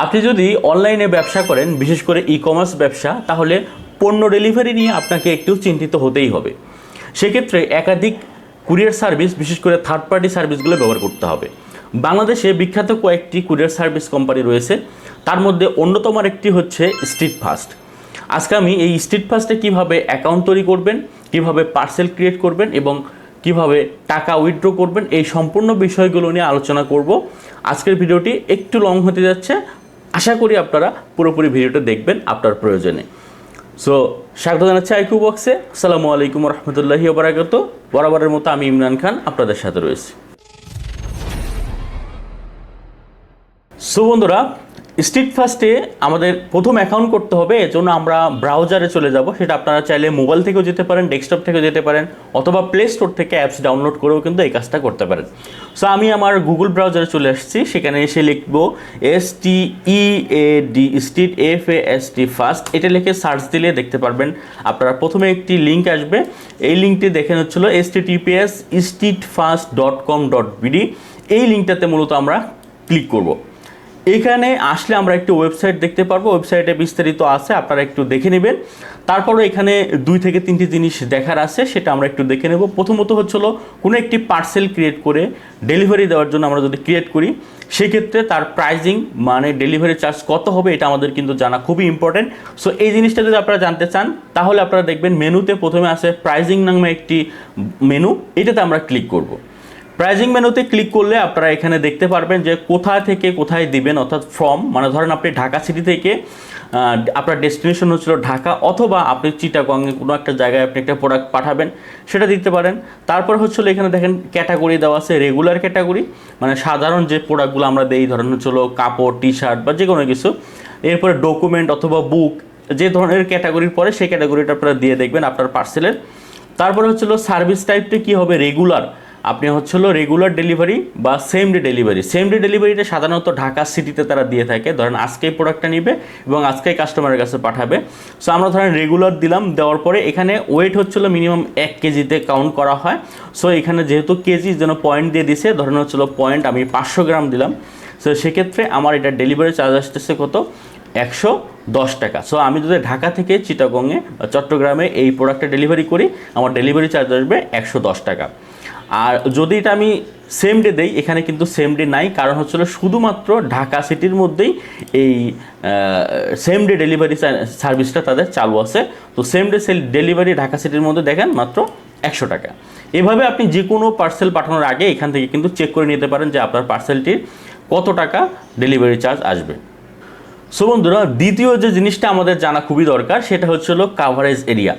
আপনি যদি অনলাইনে ব্যবসা করেন, বিশেষ করে ই কমার্স ব্যবসা, তাহলে পণ্য ডেলিভারি নিয়ে আপনাকে একটু চিন্তিত হতেই হবে। সেক্ষেত্রে একাধিক কুরিয়ার সার্ভিস বিশেষ করে থার্ড পার্টি সার্ভিসগুলো ব্যবহার করতে হবে। বাংলাদেশে বিখ্যাত কয়েকটি কুরিয়ার সার্ভিস কোম্পানি রয়েছে। তার মধ্যে অন্যতম একটি হচ্ছে স্ট্রিট ফাস্ট আজকে আমি এই স্ট্রিট ফাস্টে কীভাবে অ্যাকাউন্ট তৈরি করবেন, কীভাবে পার্সেল ক্রিয়েট করবেন এবং কীভাবে টাকা উইথড্র করবেন, এই সম্পূর্ণ বিষয়গুলো নিয়ে আলোচনা করব। আজকের ভিডিওটি একটু লং হতে যাচ্ছে। আশা করি আপনারা পুরোপুরি ভিডিওটা দেখবেন আপনার প্রয়োজনে। সো স্বাগত জানাচ্ছি আইকিউ বক্সে। আসসালামু আলাইকুম রহমতুল্লাহি ওবরাকাত। বরাবরের মতো আমি ইমরান খান আপনাদের সাথে রয়েছি। সো বন্ধুরা স্ট্রিট ফার্স্টে আমাদের প্রথম অ্যাকাউন্ট করতে হবে, এজন্য আমরা ব্রাউজারে চলে যাব। সেটা আপনারা চাইলে মোবাইল থেকেও যেতে পারেন ডেস্কটপ থেকেও যেতে পারেন, অথবা প্লে স্টোর থেকে অ্যাপস ডাউনলোড করেও কিন্তু এই কাজটা করতে পারেন। সো আমি আমার গুগল ব্রাউজারে চলে আসছি। সেখানে এসে লিখব S T E A D street F A S T first এটা লিখে সার্চ দিলে দেখতে পারবেন আপনারা প্রথমে একটি লিঙ্ক আসবে। এই লিঙ্কটি দেখেন হচ্ছিল S T TPS street first dot com dot BD এই লিঙ্কটাতে মূলত আমরা ক্লিক করব। এখানে আসলে আমরা একটি ওয়েবসাইট দেখতে পারব। ওয়েবসাইটে বিস্তারিত আছে, আপনারা একটু দেখে নেবেন। তারপরও এখানে দুই থেকে তিনটি জিনিস দেখার আছে, সেটা আমরা একটু দেখে নেব। প্রথমত হচ্ছিল কোনো একটি পার্সেল ক্রিয়েট করে ডেলিভারি দেওয়ার জন্য আমরা যদি ক্রিয়েট করি, সেক্ষেত্রে তার প্রাইজিং মানে ডেলিভারি চার্জ কত হবে, এটা আমাদের কিন্তু জানা খুবই ইম্পর্টেন্ট সো এই জিনিসটা যদি আপনারা জানতে চান, তাহলে আপনারা দেখবেন মেনুতে প্রথমে আছে প্রাইজিং নামে একটি মেনু এটাতে আমরা ক্লিক করব। প্রাইজিং মেনুতে ক্লিক করলে আপনারা এখানে দেখতে পারবেন যে কোথায় থেকে কোথায় দিবেন, অর্থাৎ ফ্রম মানে ধরেন আপনি ঢাকা সিটি থেকে আপনার ডেস্টিনেশন হচ্ছিল ঢাকা, অথবা আপনি চিটাগংয়ে কোনো একটা জায়গায় আপনি একটা প্রোডাক্ট পাঠাবেন, সেটা দিতে পারেন। তারপর হচ্ছিল এখানে দেখেন ক্যাটাগরি দেওয়া আছে রেগুলার ক্যাটাগরি মানে সাধারণ যে প্রোডাক্টগুলো আমরা দেই, ধরেন হচ্ছিল কাপড় টি শার্ট বা যে কোনো কিছু। এরপরে ডকুমেন্ট অথবা বুক যে ধরনের ক্যাটাগরির পরে সেই ক্যাটাগরিটা আপনারা দিয়ে দেখবেন আপনার পার্সেলের তারপরে হচ্ছিল সার্ভিস টাইপটা কী হবে? রেগুলার আপনি হচ্ছিল রেগুলার ডেলিভারি বা same day delivery same day ডেলিভারিটা সাধারণত ঢাকা সিটিতে তারা দিয়ে থাকে। ধরেন আজকেই প্রোডাক্টটা নিবে এবং আজকেই কাস্টমারের কাছে পাঠাবে। সো আমরা ধরেন রেগুলার দিলাম, দেওয়ার পরে এখানে ওয়েট হচ্ছিল মিনিমাম এক কেজিতে কাউন্ট করা হয়। সো এখানে যেহেতু কেজি, যেন পয়েন্ট দিয়ে দিছে, ধরেন হচ্ছিল পয়েন্ট আমি পাঁচশো গ্রাম দিলাম। সো সেক্ষেত্রে আমার এটা ডেলিভারি চার্জ আসতেছে কত? একশো দশ টাকা। সো আমি যদি ঢাকা থেকে চিটাগংয়ে চট্টগ্রামে এই প্রোডাক্টটা ডেলিভারি করি, আমার ডেলিভারি চার্জ আসবে একশো দশ টাকা। আর যদি এটা আমি সেম ডে দেই, এখানে কিন্তু সেম ডে নাই। কারণ হচ্ছিল শুধুমাত্র ঢাকা সিটির মধ্যেই এই সেম ডে ডেলিভারি সার্ভিসটা তাদের চালু আছে। তো same day sale delivery Dhaka সিটির মধ্যে দেখেন মাত্র একশো টাকা। এভাবে আপনি যে কোনো পার্সেল পাঠানোর আগে এখান থেকে কিন্তু চেক করে নিতে পারেন যে আপনার পার্সেলটির কত টাকা ডেলিভারি চার্জ আসবে। সো বন্ধুরা, দ্বিতীয় যে জিনিসটা আমাদের জানা খুবই দরকার, সেটা হচ্ছিল কাভারেজ এরিয়া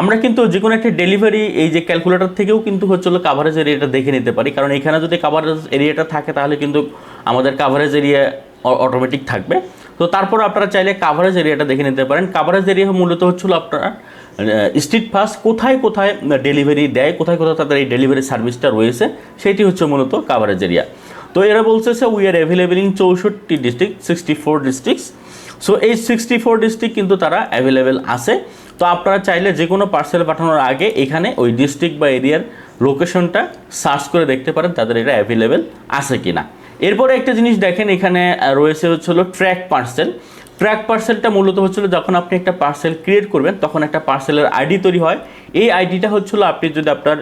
আমরা কিন্তু যে কোনো একটা ডেলিভারি এই যে ক্যালকুলেটর থেকেও কিন্তু হচ্ছিল কাভারেজ এরিয়াটা দেখে নিতে পারি। কারণ এখানে যদি কাভারেজ এরিয়াটা থাকে তাহলে কিন্তু আমাদের কাভারেজ এরিয়া অটোমেটিক থাকবে। তো তারপর আপনারা চাইলে কাভারেজ এরিয়াটা দেখে নিতে পারেন। কাভারেজ এরিয়া মূলত হচ্ছিল আপনারা স্ট্রিট ফাস্ট কোথায় কোথায় ডেলিভারি দেয়, কোথায় কোথায় তাদের এই ডেলিভারি সার্ভিসটা রয়েছে, সেটি হচ্ছে মূলত কাভারেজ এরিয়া তো এরা বলছে উই আর অ্যাভেলেবেল ইন চৌষট্টি district sixty four districts so এই সিক্সটি ফোর ডিস্ট্রিক্ট কিন্তু তারা অ্যাভেলেবেল আছে। তো আপনারা চাইলে যে কোনো পার্সেল পাঠানোর আগে এখানে ওই ডিস্ট্রিক্ট বা এরিয়ার লোকেশনটা সার্চ করে দেখতে পারেন, তাদের এটা অ্যাভেলেবেল আছে কি না এরপরে একটা জিনিস দেখেন, এখানে রয়েছে হচ্ছিল ট্র্যাক পার্সেল ট্র্যাক পার্সেলটা মূলত হচ্ছিল যখন আপনি একটা পার্সেল ক্রিয়েট করবেন, তখন একটা পার্সেলের আইডি তৈরি হয়। এই আইডিটা হচ্ছিল আপনি যদি আপনার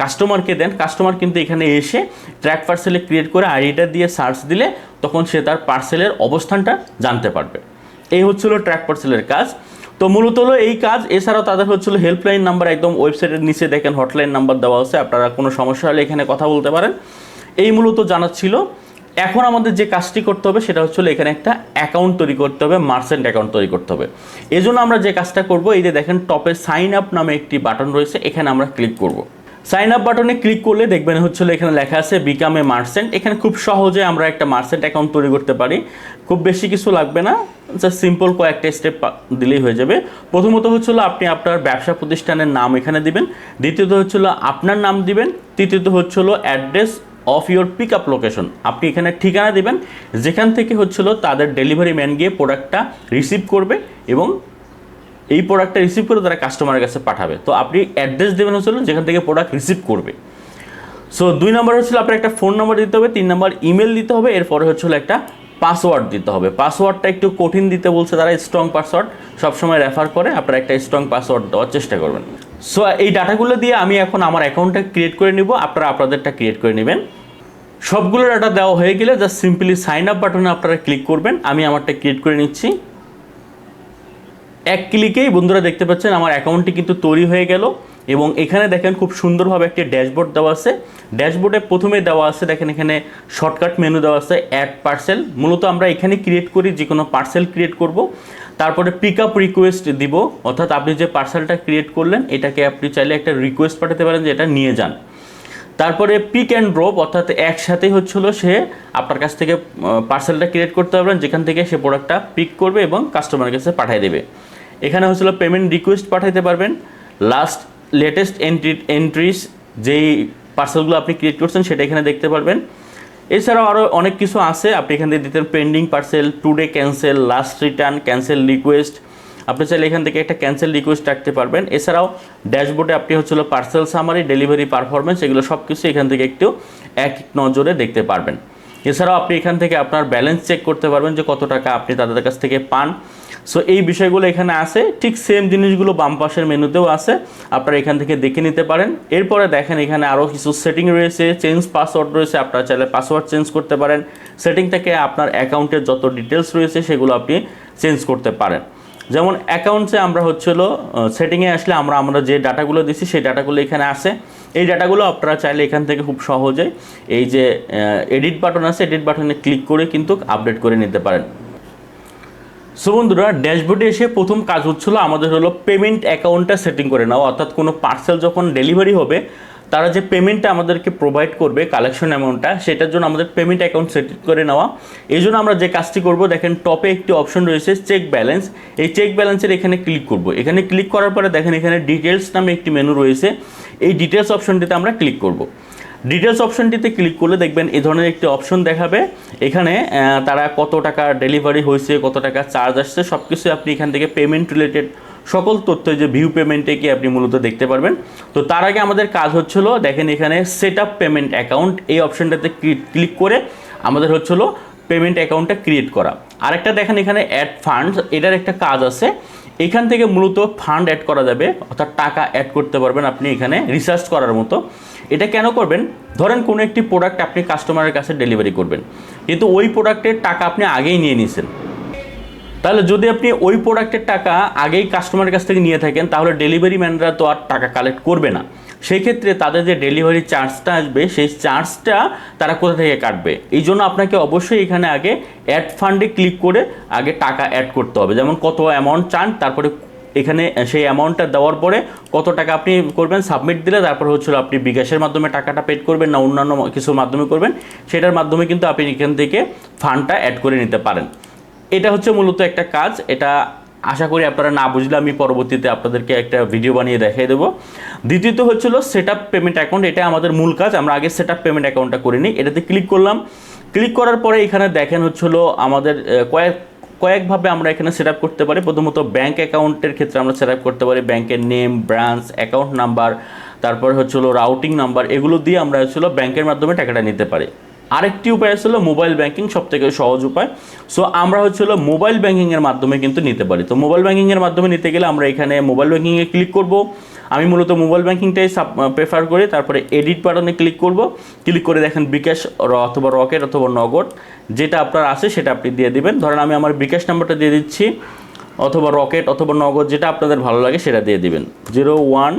কাস্টমারকে দেন কাস্টমার কিন্তু এখানে এসে ট্র্যাক পার্সেলে ক্রিয়েট করে আইডিটা দিয়ে সার্চ দিলে তখন সে তার পার্সেলের অবস্থানটা জানতে পারবে। এই হচ্ছিল ট্র্যাক পার্সেলের কাজ। তো মূলত হলো এই কাজ। এছাড়াও তাদের হচ্ছিল হেল্পলাইন নাম্বার একদম ওয়েবসাইটের নিচে দেখেন হটলাইন নাম্বার দেওয়া আছে, আপনারা কোনো সমস্যা হলে এখানে কথা বলতে পারেন। এই মূলত জানাচ্ছিল, এখন আমাদের যে কাজটি করতে হবে সেটা হচ্ছিল এখানে একটা অ্যাকাউন্ট তৈরি করতে হবে মার্চেন্ট অ্যাকাউন্ট তৈরি করতে হবে। এজন্য জন্য আমরা যে কাজটা করব, এই যে দেখেন টপে সাইন আপ নামে একটি বাটন রয়েছে, এখানে আমরা ক্লিক করব। সাইন আপ বাটনে ক্লিক করলে দেখবেন হচ্ছিল এখানে লেখা আছে বিকাম এ মার্চেন্ট এখানে খুব সহজে আমরা একটা মার্চেন্ট অ্যাকাউন্ট তৈরি করতে পারি। খুব বেশি কিছু লাগবে না। জাস্ট সিম্পল কয়েকটা স্টেপ দিলেই হয়ে যাবে। প্রথমত হচ্ছিল আপনি আপনার ব্যবসা প্রতিষ্ঠানের নাম এখানে দিবেন। দ্বিতীয়ত হচ্ছিল আপনার নাম দিবেন। তৃতীয়ত হচ্ছিল address of your pick up location আপনি এখানে ঠিকানা দিবেন। যেখান থেকে হচ্ছিল তাদের ডেলিভারি ম্যান গিয়ে প্রোডাক্টটা রিসিভ করবে এবং এই প্রোডাক্টটা রিসিভ করে তারা কাস্টমারের কাছে পাঠাবে। তো আপনি অ্যাড্রেস দেবেন হচ্ছিল যেখান থেকে প্রোডাক্ট রিসিভ করবে। সো দুই নম্বর হচ্ছিল আপনার একটা ফোন নাম্বার দিতে হবে, তিন নম্বর ইমেল দিতে হবে, এরপরে হচ্ছিল একটা পাসওয়ার্ড দিতে হবে। পাসওয়ার্ডটা একটু কঠিন দিতে বলছে তারা স্ট্রং পাসওয়ার্ড সবসময় রেফার করে, আপনারা একটা স্ট্রং পাসওয়ার্ড দেওয়ার চেষ্টা করবেন। সো এই ডাটাগুলো দিয়ে আমি এখন আমার অ্যাকাউন্টটা ক্রিয়েট করে নিব, আপনারা আপনাদেরটা ক্রিয়েট করে নেবেন। সবগুলো ডাটা দেওয়া হয়ে গেলে জাস্ট সিম্পলি সাইন আপ বাটনে আপনারা ক্লিক করবেন, আমি আমারটা ক্রিয়েট করে নিচ্ছি। এক ক্লিকেই বন্ধুরা দেখতে পাচ্ছেন আমার অ্যাকাউন্টটি কিন্তু তৈরি হয়ে গেল এবং এখানে দেখেন খুব সুন্দরভাবে একটি ড্যাশবোর্ড দেওয়া আছে। ড্যাশবোর্ডে প্রথমে দেওয়া আছে, দেখেন এখানে শর্টকাট মেনু দেওয়া আছে, অ্যাড পার্সেল। মূলত আমরা এখানে ক্রিয়েট করি, যে কোনো পার্সেল ক্রিয়েট করব। তারপরে পিক আপ রিকোয়েস্ট দিব, অর্থাৎ আপনি যে পার্সেলটা ক্রিয়েট করলেন, এটাকে আপনি চাইলে একটা রিকোয়েস্ট পাঠাতে পারেন যে এটা নিয়ে যান। তারপরে পিক অ্যান্ড ড্রপ অর্থাৎ একসাথেই হচ্ছিল সে আপনার কাছ থেকে পার্সেলটা ক্রিয়েট করতে পারবেন, যেখান থেকে সে প্রোডাক্টটা পিক করবে এবং কাস্টমারের কাছে পাঠিয়ে দেবে। এখানে হচ্ছিল পেমেন্ট রিকোয়েস্ট পাঠাইতে পারবেন। লাস্ট লেটেস্ট এন্ট্রি এন্ট্রিস যেই পার্সেলগুলো আপনি ক্রিয়েট করছেন সেটা এখানে দেখতে পারবেন। এছাড়াও আরও অনেক কিছু আছে, আপনি এখান থেকে দিতেন pending parcel today cancel last return cancel request আপনি চাইলে এখান থেকে একটা ক্যান্সেল রিকোয়েস্ট রাখতে পারবেন। এছাড়াও ড্যাশবোর্ডে আপনি হচ্ছিল পার্সেল সামারি ডেলিভারি পারফরমেন্স এগুলো সব কিছু এখান থেকে একটু এক নজরে দেখতে পারবেন। এছাড়াও আপনি এখান থেকে আপনার ব্যালেন্স চেক করতে পারবেন যে কত টাকা আপনি তাদের কাছ থেকে পান। সো এই বিষয়গুলো এখানে আছে। ঠিক সেম জিনিসগুলো বাম পাশের মেনুতেও আছে। আপনারা এখান থেকে দেখে নিতে পারেন। এরপরে দেখেন এখানে আরও কিছু সেটিং রয়েছে। চেঞ্জ পাসওয়ার্ড রয়েছে। আপনারা চাইলে পাসওয়ার্ড চেঞ্জ করতে পারেন। সেটিং থেকে আপনার অ্যাকাউন্টের যত ডিটেলস রয়েছে, সেগুলো আপনি চেঞ্জ করতে পারেন। যেমন অ্যাকাউন্টসে আমরা হচ্ছিল সেটিংয়ে আসলে আমরা আমরা যে ডাটাগুলো দিচ্ছি সেই ডাটাগুলো এখানে আছে। এই ডাটাগুলো আপনারা চাইলে এখান থেকে খুব সহজে এই যে এডিট বাটন আছে এডিট বাটনে ক্লিক করে কিন্তু আপডেট করে নিতে পারেন। সো বন্ধুরা ড্যাশবোর্ডে এসে প্রথম কাজ হচ্ছিল আমাদের হলো পেমেন্ট অ্যাকাউন্টটা সেটিং করে নেওয়া। অর্থাৎ কোনো পার্সেল যখন ডেলিভারি হবে তারা যে পেমেন্টটা আমাদেরকে প্রোভাইড করবে কালেকশন অ্যামাউন্টটা সেটার জন্য আমাদের পেমেন্ট অ্যাকাউন্ট সেট করে নেওয়া। এই জন্য আমরা যে কাজটি করব, দেখেন টপে একটি অপশন রয়েছে চেক ব্যালেন্স এই চেক ব্যালেন্সের এখানে ক্লিক করব। এখানে ক্লিক করার পরে দেখেন এখানে ডিটেলস নামে একটি মেনু রয়েছে। এই ডিটেলস অপশনটিতে আমরা ক্লিক করব। ডিটেলস অপশনটিতে ক্লিক করলে দেখবেন এই ধরনের একটি অপশন দেখাবে। এখানে তারা কত টাকা ডেলিভারি হয়েছে, কত টাকা চার্জ আসছে সব কিছু আপনি এখান থেকে পেমেন্ট রিলেটেড সকল তথ্য যে ভিউ পেমেন্টে কি আপনি মূলত দেখতে পারবেন। তো তার আগে আমাদের কাজ হচ্ছিল, দেখেন এখানে সেট আপ পেমেন্ট অ্যাকাউন্ট এই অপশনটাতে ক্লিক করে আমাদের হচ্ছিল পেমেন্ট অ্যাকাউন্টটা ক্রিয়েট করা। আরেকটা দেখেন এখানে অ্যাড ফান্ডস এটার একটা কাজ আছে। এখান থেকে মূলত ফান্ড অ্যাড করা যাবে, অর্থাৎ টাকা অ্যাড করতে পারবেন আপনি এখানে রিসার্চ করার মতো। এটা কেন করবেন? ধরেন কোনো একটি প্রোডাক্ট আপনি কাস্টমারের কাছে ডেলিভারি করবেন। কিন্তু ওই প্রোডাক্টের টাকা আপনি আগেই নিয়ে নিয়েছেন। তাহলে যদি আপনি ওই প্রোডাক্টের টাকা আগেই কাস্টমারের কাছ থেকে নিয়ে থাকেন, তাহলে ডেলিভারি ম্যানরা তো আর টাকা কালেক্ট করবে না। সেই ক্ষেত্রে তাদের যে ডেলিভারি চার্জটা আসবে, সেই চার্জটা তারা কোথা থেকে কাটবে? এই জন্য আপনাকে অবশ্যই এখানে আগে অ্যাড ফান্ডে ক্লিক করে আগে টাকা অ্যাড করতে হবে। যেমন কত অ্যামাউন্ট চান, তারপরে এখানে সেই অ্যামাউন্টটা দেওয়ার পরে কত টাকা আপনি করবেন সাবমিট দিলে তারপর হচ্ছিল আপনি বিকাশের মাধ্যমে টাকাটা পেড করবেন না অন্যান্য কিছুর মাধ্যমে করবেন, সেটার মাধ্যমে কিন্তু আপনি এখান থেকে ফান্ডটা অ্যাড করে নিতে পারেন। এটা হচ্ছে মূলত একটা কাজ। এটা আশা করি আপনারা না বুঝলে আমি পরবর্তীতে আপনাদেরকে একটা ভিডিও বানিয়ে দেখিয়ে দেবো। দ্বিতীয়ত হচ্ছিল সেট আপ পেমেন্ট অ্যাকাউন্ট এটা আমাদের মূল কাজ। আমরা আগে সেট আপ পেমেন্ট অ্যাকাউন্টটা করে নিই এটাতে ক্লিক করলাম। ক্লিক করার পরে এখানে দেখেন হচ্ছিল আমাদের কয়েক কয়েকভাবে আমরা এখানে সেট আপ করতে পারি। প্রথমত ব্যাঙ্ক অ্যাকাউন্টের ক্ষেত্রে আমরা সেট আপ করতে পারি। ব্যাংকের নেম ব্রাঞ্চ অ্যাকাউন্ট নাম্বার তারপর হচ্ছিল রাউটিং নাম্বার এগুলো দিয়ে আমরা হচ্ছিল ব্যাংকের মাধ্যমে টাকাটা নিতে পারি। আরেকটি উপায় হচ্ছিল মোবাইল ব্যাংকিং সব থেকে সহজ উপায়। সো আমরা হচ্ছিল মোবাইল ব্যাংকিংয়ের মাধ্যমে কিন্তু নিতে পারি। তো মোবাইল ব্যাংকিংয়ের মাধ্যমে নিতে গেলে আমরা এখানে মোবাইল ব্যাংকিংয়ে ক্লিক করব। আমি মূলত মোবাইল ব্যাংকিংটাই সাব প্রেফার করি। তারপরে এডিট বাটনে ক্লিক করব। ক্লিক করে দেখেন বিকাশ অথবা রকেট অথবা নগদ যেটা আপনার আছে সেটা আপনি দিয়ে দিবেন। ধরেন আমি আমার বিকাশ নাম্বারটা দিয়ে দিচ্ছি অথবা রকেট অথবা নগদ যেটা আপনাদের ভালো লাগে সেটা দিয়ে দিবেন। জিরো ওয়ান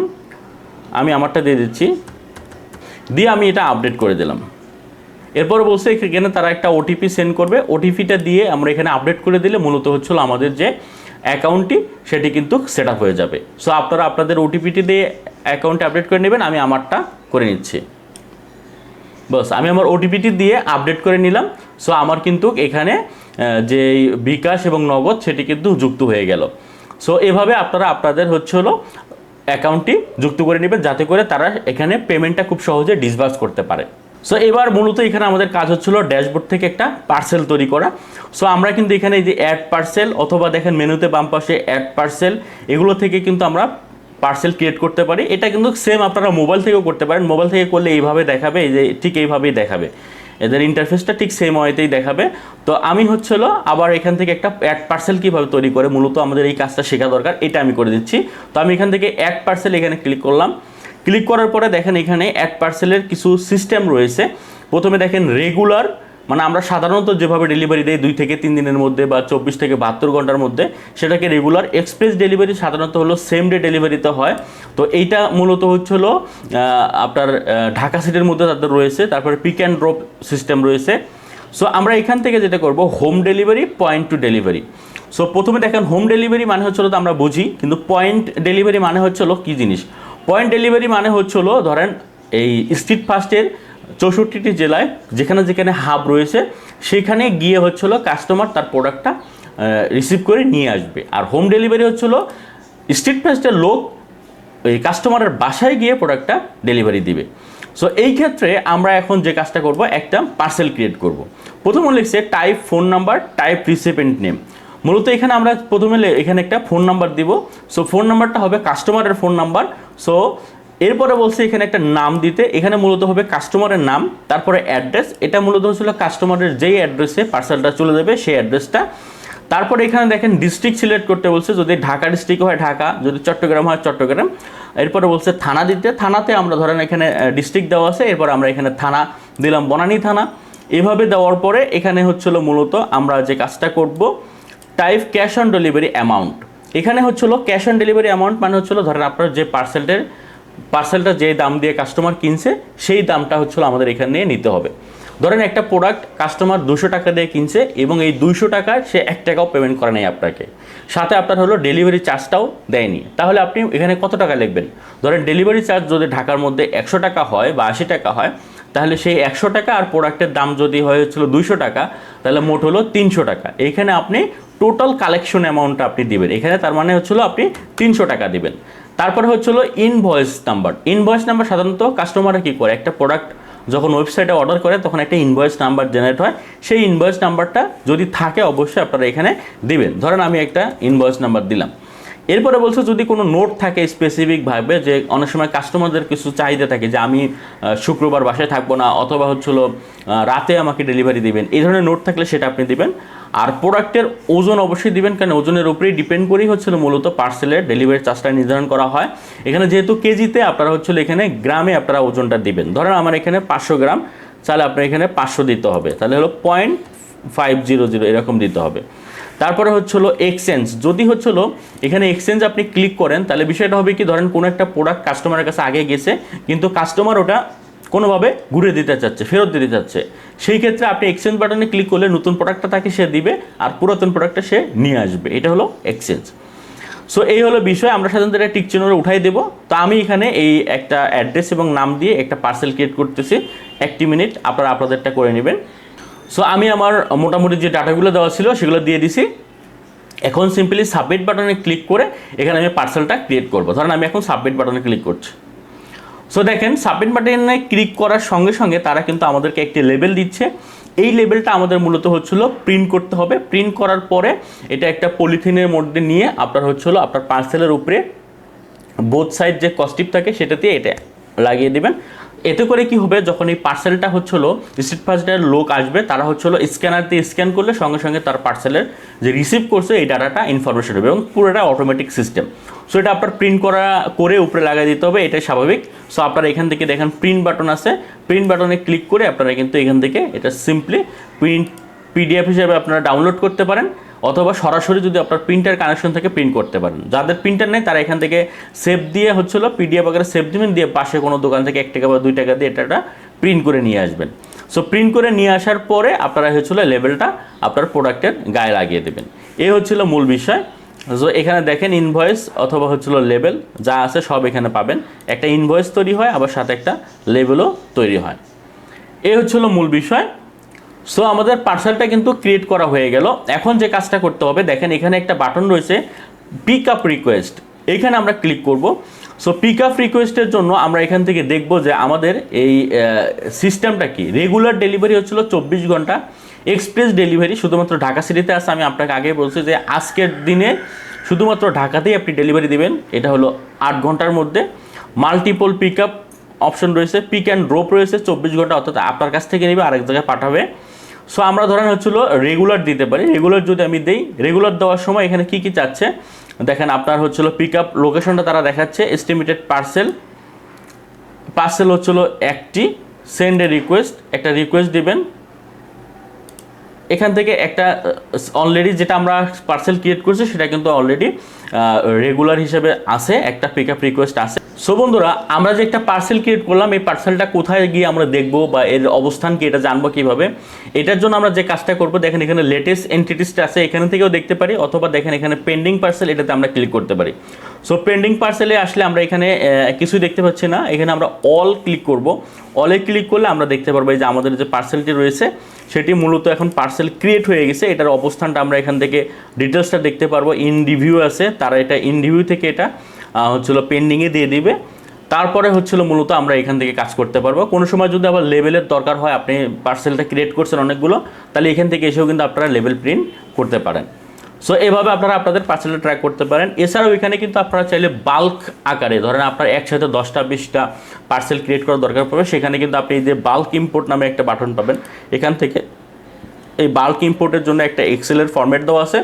আমি আমারটা দিয়ে দিচ্ছি। দিয়ে আমি এটা আপডেট করে দিলাম। এরপর বলছে এখানে তারা একটা ওটিপি সেন্ড করবে। ওটিপিটা দিয়ে আমরা এখানে আপডেট করে দিলে মূলত হচ্ছিল আমাদের যে অ্যাকাউন্টটি সেটি কিন্তু সেট আপ হয়ে যাবে। সো আপনারা আপনাদের ওটিপিটি দিয়ে অ্যাকাউন্টে আপডেট করে নেবেন, আমি আমারটা করে নিচ্ছি। বাস, আমি আমার ওটিপিটি দিয়ে আপডেট করে নিলাম। সো আমার কিন্তু এখানে যে বিকাশ এবং নগদ, সেটি কিন্তু যুক্ত হয়ে গেল। সো এভাবে আপনারা আপনাদের হচ্ছে হলো অ্যাকাউন্টটি যুক্ত করে নেবেন, যাতে করে তারা এখানে পেমেন্টটা খুব সহজে ডিসবার্স করতে পারে। সো এবার মূলত এখানে আমাদের কাজ হচ্ছিল ড্যাশবোর্ড থেকে একটা পার্সেল তৈরি করা। সো আমরা কিন্তু এখানে এই যে অ্যাড পার্সেল অথবা দেখেন মেনুতে বাম পাশে অ্যাড পার্সেল এগুলো থেকে কিন্তু আমরা পার্সেল ক্রিয়েট করতে পারি। এটা কিন্তু সেম আপনারা মোবাইল থেকেও করতে পারেন। মোবাইল থেকে করলে এইভাবে দেখাবে, এই যে ঠিক এইভাবেই দেখাবে। এদের ইন্টারফেসটা ঠিক সেম ওয়েতেই দেখাবে। তো আমি হচ্ছিল আবার এখান থেকে একটা অ্যাড পার্সেল কীভাবে তৈরি করে, মূলত আমাদের এই কাজটা শেখা দরকার, এটা আমি করে দিচ্ছি। তো আমি এখান থেকে অ্যাড পার্সেল এখানে ক্লিক করলাম। ক্লিক করার পরে দেখেন এখানে অ্যাড পার্সেলের কিছু সিস্টেম রয়েছে। প্রথমে দেখেন রেগুলার মানে আমরা সাধারণত যেভাবে ডেলিভারি দেই দুই থেকে তিন দিনের মধ্যে বা চব্বিশ থেকে বাহাত্তর ঘণ্টার মধ্যে, সেটাকে রেগুলার এক্সপ্রেস ডেলিভারি সাধারণত হলো সেম ডে ডেলিভারিতে হয়। তো এইটা মূলত হচ্ছে হলো আপনার ঢাকা সিটির মধ্যে তাদের রয়েছে, তারপরে পিক অ্যান্ড ড্রপ সিস্টেম রয়েছে। সো আমরা এখান থেকে যেটা করব home delivery point to delivery so প্রথমে দেখেন হোম ডেলিভারি মানে হচ্ছে হলো তো আমরা বুঝি, কিন্তু পয়েন্ট ডেলিভারি মানে হচ্ছে হলো কী জিনিস? পয়েন্ট ডেলিভারি মানে হচ্ছে হলো ধরেন এই স্ট্রিট ফাস্টের চৌষট্টিটি জেলায় যেখানে যেখানে হাব রয়েছে, সেখানে গিয়ে হচ্ছিল কাস্টমার তার প্রোডাক্টটা রিসিভ করে নিয়ে আসবে। আর হোম ডেলিভারি হচ্ছিল স্ট্রিট ফাস্টের লোক এই কাস্টমারের বাসায় গিয়ে প্রোডাক্টটা ডেলিভারি দিবে। সো এই ক্ষেত্রে আমরা এখন যে কাজটা করব, একটা পার্সেল ক্রিয়েট করব। প্রথমে লিখছে type phone number type recipient name মূলত এখানে আমরা প্রথমে এখানে একটা ফোন নাম্বার দিব। সো ফোন নাম্বারটা হবে কাস্টমারের ফোন নাম্বার সো এরপরে বলছে এখানে একটা নাম দিতে। এখানে মূলত হবে কাস্টমারের নাম, তারপরে অ্যাড্রেস এটা মূলত হচ্ছিল কাস্টমারের যেই অ্যাড্রেসে পার্সেলটা চলে যাবে, সেই অ্যাড্রেসটা তারপরে এখানে দেখেন ডিস্ট্রিক্ট সিলেক্ট করতে বলছে, যদি ঢাকা ডিস্ট্রিক্ট হয় ঢাকা, যদি চট্টগ্রাম হয় চট্টগ্রাম। এরপরে বলছে থানা দিতে। থানাতে আমরা ধরেন এখানে ডিস্ট্রিক্ট দেওয়া আছে, এরপর আমরা এখানে থানা দিলাম, বনানী থানা। এভাবে দেওয়ার পরে এখানে হচ্ছিল মূলত আমরা যে কাজটা করব type cash on delivery amount এখানে হচ্ছিল ক্যাশ অন ডেলিভারি অ্যামাউন্ট মানে হচ্ছিল ধরেন আপনার যে পার্সেলটের পার্সেলটা যে দাম দিয়ে কাস্টমার কিনছে, সেই দামটা হচ্ছিল আমাদের এখানে নিতে হবে। ধরেন একটা প্রোডাক্ট কাস্টমার দুশো টাকা দিয়ে কিনছে এবং এই দুইশো টাকায় সে এক টাকাও পেমেন্ট করে নেই আপনাকে। সাথে আপনার হলো ডেলিভারি চার্জটাও দেয়নি। তাহলে আপনি এখানে কত টাকা লিখবেন? ধরেন ডেলিভারি চার্জ যদি ঢাকার মধ্যে একশো টাকা হয় বা আশি টাকা হয় তাহলে সেই একশো টাকা আর প্রোডাক্টের দাম যদি হয় হচ্ছিল দুইশো টাকা, তাহলে মোট হলো তিনশো টাকা। এইখানে আপনি টোটাল কালেকশন অ্যামাউন্টটা আপনি দিবেন। এখানে তার মানে হচ্ছিল আপনি তিনশো টাকা দিবেন। তারপরে হচ্ছিল ইনভয়েস নাম্বার ইনভয়েস নাম্বার সাধারণত কাস্টমাররা কী করে? একটা প্রোডাক্ট যখন ওয়েবসাইটে অর্ডার করে, তখন একটা ইনভয়েস নাম্বার জেনারেট হয়। সেই ইনভয়েস নাম্বারটা যদি থাকে, অবশ্যই আপনারা এখানে দিবেন। ধরেন আমি একটা ইনভয়েস নাম্বার দিলাম। এরপরে বলছে যদি কোনো নোট থাকে স্পেসিফিকভাবে যে অনেক সময় কাস্টমারদের কিছু চাহিদা থাকে যে আমি শুক্রবার বাসায় থাকব না, অথবা হচ্ছিল রাতে আমাকে ডেলিভারি দিবেন, এই ধরনের নোট থাকলে সেটা আপনি দিবেন। আর প্রোডাক্টের ওজন অবশ্যই দিবেন, কারণ ওজনের উপরেই ডিপেন্ড করেই হচ্ছিল মূলত পার্সেলের ডেলিভারি চার্জটা নির্ধারণ করা হয়। এখানে যেহেতু কেজিতে আপনারা হচ্ছিল এখানে গ্রামে আপনারা ওজনটা দিবেন। ধরেন আমার এখানে পাঁচশো গ্রাম, তাহলে আপনার এখানে পাঁচশো দিতে হবে। তাহলে হলো পয়েন্ট ফাইভ জিরো জিরো এরকম দিতে হবে। তারপরে হচ্ছে হলো এক্সচেঞ্জ যদি হচ্ছে হলো এখানে এক্সচেঞ্জ আপনি ক্লিক করেন, তাহলে বিষয়টা হবে কি? ধরেন কোনো একটা প্রোডাক্ট কাস্টমারের কাছে আগে গেছে, কিন্তু কাস্টমার ওটা কোনোভাবে ঘুরে দিতে চাচ্ছে, ফেরত দিতে চাচ্ছে। সেই ক্ষেত্রে আপনি এক্সচেঞ্জ বাটনে ক্লিক করলে নতুন প্রোডাক্টটা তাকে সে দিবে আর পুরাতন প্রোডাক্টটা সে নিয়ে আসবে। এটা হলো এক্সচেঞ্জ সো এই হলো বিষয়। আমরা সাধারণত এটা টিক উঠাই দেবো। তো আমি এখানে এই একটা অ্যাড্রেস এবং নাম দিয়ে একটা পার্সেল ক্রিয়েট করতেছি। একটি মিনিট আপনারা আপনাদেরটা করে নেবেন। সো আমি আমার মোটামুটি যে ডাটাগুলো দেওয়া ছিল, সেগুলো দিয়ে দিছি। এখন সিম্পলি সাবমিট বাটনে ক্লিক করে এখানে আমি পার্সেলটা ক্রিয়েট করব। ধরেন আমি এখন সাবমিট বাটনে ক্লিক করছি। সো দেখেন সাবমিট বাটনে ক্লিক করার সঙ্গে সঙ্গে তারা কিন্তু আমাদেরকে একটি লেবেল দিচ্ছে। এই লেবেলটা আমাদের মূলত হচ্ছিল প্রিন্ট করতে হবে। প্রিন্ট করার পরে এটা একটা পলিথিনের মধ্যে নিয়ে আপনার হচ্ছিল আপনার পার্সেলের উপরে বোথ সাইড যে কস্টিপ থাকে সেটাতে এটা লাগিয়ে দিবেন। এতে করে কি হবে, যখন এই পার্সেলটা হচ্ছিল রিসিপ্ট ফার্স্টের লোক আসবে, তারা হচ্ছিল স্ক্যানার দিয়ে স্ক্যান করলে সঙ্গে সঙ্গে তার পার্সেলের যে রিসিভ করছে, এই ডাটাটা ইনফরমেশন হবে এবং পুরোটা অটোমেটিক সিস্টেম সো এটা আপনার প্রিন্ট করা, করে উপরে লাগিয়ে দিতে হবে, এটাই স্বাভাবিক। সো আপনারা এখান থেকে দেখেন প্রিন্ট বাটন আছে। প্রিন্ট বাটনে ক্লিক করে আপনারা কিন্তু এখান থেকে এটা সিম্পলি প্রিন্ট পিডিএফ হিসেবে আপনারা ডাউনলোড করতে পারেন, অথবা সরাসরি যদি আপনার প্রিন্টার কানেকশন থেকে প্রিন্ট করতে পারেন। যাদের প্রিন্টার নেই, তারা এখান থেকে সেভ দিয়ে হচ্ছিল পিডিএফ আকারে সেভ দিবেন, দিয়ে পাশে কোনো দোকান থেকে এক টাকা বা দুই টাকা দিয়ে এটা প্রিন্ট করে নিয়ে আসবেন। সো প্রিন্ট করে নিয়ে আসার পরে আপনারা হচ্ছিল লেভেলটা আপনার প্রোডাক্টের গায়ে লাগিয়ে দেবেন। এই হচ্ছিল মূল বিষয়। সো এখানে দেখেন ইনভয়েস অথবা হচ্ছিল লেবেল যা আছে সব এখানে পাবেন। একটা ইনভয়েস তৈরি হয়, আবার সাথে একটা লেবেলও তৈরি হয়। এই হচ্ছিল মূল বিষয়। সো আমাদের পার্সেলটা কিন্তু ক্রিয়েট করা হয়ে গেল। এখন যে কাজটা করতে হবে, দেখেন এখানে একটা বাটন রয়েছে পিক আপ রিকোয়েস্ট এইখানে আমরা ক্লিক করব। সো পিক আপ রিকোয়েস্টের জন্য আমরা এখান থেকে দেখব যে আমাদের এই সিস্টেমটা কি। রেগুলার ডেলিভারি হচ্ছিল চব্বিশ ঘণ্টা। এক্সপ্রেস ডেলিভারি শুধুমাত্র ঢাকা সিটিতে আসে আমি আপনাকে আগে বলছি যে আজকের দিনে শুধুমাত্র ঢাকাতেই আপনি ডেলিভারি দেবেন। এটা হলো আট ঘণ্টার মধ্যে। মাল্টিপল পিক আপ অপশন রয়েছে। পিক অ্যান্ড ড্রপ রয়েছে চব্বিশ ঘণ্টা। অর্থাৎ আপনার কাছ থেকে নেবে, আরেক জায়গায় পাঠাবে। সো আমরা ধরেন হচ্ছিল রেগুলার দিতে পারি। রেগুলার যদি আমি দিই রেগুলার দেওয়ার সময় এখানে কি কি চাচ্ছে? দেখেন আপনার হচ্ছিল পিক আপ লোকেশনটা তারা দেখাচ্ছে এস্টিমেটেড পার্সেল পার্সেল হচ্ছিল একটি। সেন্ড এ রিকোয়েস্ট একটা রিকোয়েস্ট দিবেন। এখান থেকে একটা অলরেডি যেটা আমরা পার্সেল ক্রিয়েট করছি, সেটা কিন্তু অলরেডি রেগুলার হিসেবে আছে, একটা পিক আপ রিকোয়েস্ট আছে। সো বন্ধুরা, আমরা যে একটা পার্সেল ক্রিয়েট করলাম, এই পার্সেলটা কোথায় গিয়ে আমরা দেখব বা এর অবস্থান কি, এটা জানব কীভাবে? এটার জন্য আমরা যে কাজটা করব, দেখেন এখানে লেটেস্ট এন্টিটিসটা আছে, এখান থেকেও দেখতে পারি, অথবা দেখেন এখানে পেন্ডিং পার্সেল এটাতে আমরা ক্লিক করতে পারি। সো পেন্ডিং পার্সেলে আসলে আমরা এখানে কিছুই দেখতে পাচ্ছি না। এখানে আমরা অল ক্লিক করব। অলে ক্লিক করলে আমরা দেখতে পারব যে আমাদের যে পার্সেলটি রয়েছে সেটি মূলত এখন পার্সেল ক্রিয়েট হয়ে গেছে। এটার অবস্থানটা আমরা এখান থেকে ডিটেলসটা দেখতে পারব। ইন রিভিউ আছে, তারা এটা ইন রিভিউ থেকে এটা হচ্ছিল পেন্ডিংয়ে দিয়ে দিবে। তারপরে হচ্ছিল মূলত আমরা এখান থেকে কাজ করতে পারব। কোনো সময় যদি আবার লেভেলের দরকার হয়, আপনি পার্সেলটা ক্রিয়েট করছেন অনেকগুলো, তাহলে এখান থেকে এসেও কিন্তু আপনারা লেভেল প্রিন্ট করতে পারেন। সো এভাবে আপনারা আপনাদের পার্সেলটা ট্র্যাক করতে পারেন। এছাড়াও এখানে কিন্তু আপনারা চাইলে বাল্ক আকারে, ধরেন আপনার একসাথে দশটা, বিশটা পার্সেল ক্রিয়েট করার দরকার পড়বে। সেখানে কিন্তু আপনি এই যে বাল্ক ইম্পোর্ট নামে একটা বাটন পাবেন। এখান থেকে এই বাল্ক ইম্পোর্টের জন্য একটা এক্সেলের ফরম্যাট দেওয়া আছে।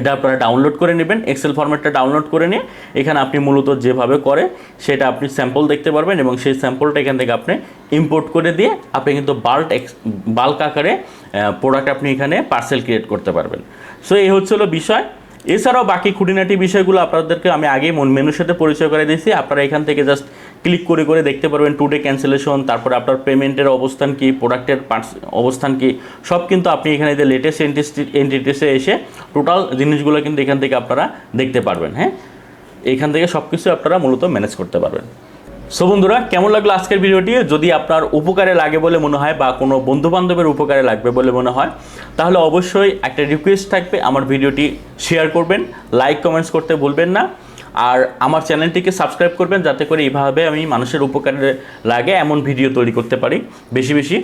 এটা আপনারা ডাউনলোড করে নেবেন। এক্সেল ফরম্যাটটা ডাউনলোড করে নিয়ে এখানে আপনি মূলত যেভাবে করে সেটা আপনি স্যাম্পল দেখতে পারবেন এবং সেই স্যাম্পলটা এখান থেকে আপনি ইম্পোর্ট করে দিয়ে আপনি কিন্তু বাল্ক বাল্ক আকারে প্রোডাক্ট আপনি এখানে পার্সেল ক্রিয়েট করতে পারবেন। সো এই হচ্ছে হলো বিষয়। এছাড়াও বাকি খুঁটিনাটি বিষয়গুলো আপনাদেরকে আমি আগেই মেনুর সাথে পরিচয় করে দিয়েছি। আপনারা এখান থেকে জাস্ট ক্লিক করে করে দেখতে পারবেন টুডে ক্যান্সেলেশন তারপরে আপনার পেমেন্টের অবস্থান কি প্রোডাক্টের অবস্থান কি, সব কিন্তু আপনি এখানে যে লেটেস্ট এন্টিটিসে এসে টোটাল জিনিসগুলো কিন্তু এখান থেকে আপনারা দেখতে পারবেন হ্যাঁ? এখান থেকে সব কিছু আপনারা মূলত ম্যানেজ করতে পারবেন। সো বন্ধুরা, কেমন লাগল আজকের ভিডিওটি? যদি আপনার উপকারে লাগে বলে মনে হয় বা কোনো বন্ধু বান্ধবের উপকারে লাগবে বলে মনে হয়, তাহলে অবশ্যই একটা রিকোয়েস্ট থাকবে, আমার ভিডিওটি শেয়ার করবেন লাইক কমেন্টস করতে ভুলবেন না। আর আমার চ্যানেলটিকে সাবস্ক্রাইব করবেন, যাতে করে এইভাবে আমি মানুষের উপকারে লাগে এমন ভিডিও তৈরি করতে পারি, বেশি বেশি।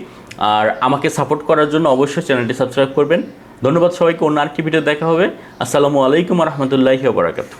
আর আমাকে সাপোর্ট করার জন্য অবশ্যই চ্যানেলটি সাবস্ক্রাইব করবেন। ধন্যবাদ সবাইকে, অন্য আরেকটি ভিডিও দেখা হবে। আসসালামু আলাইকুম রহমতুল্লাহি বারাকাতু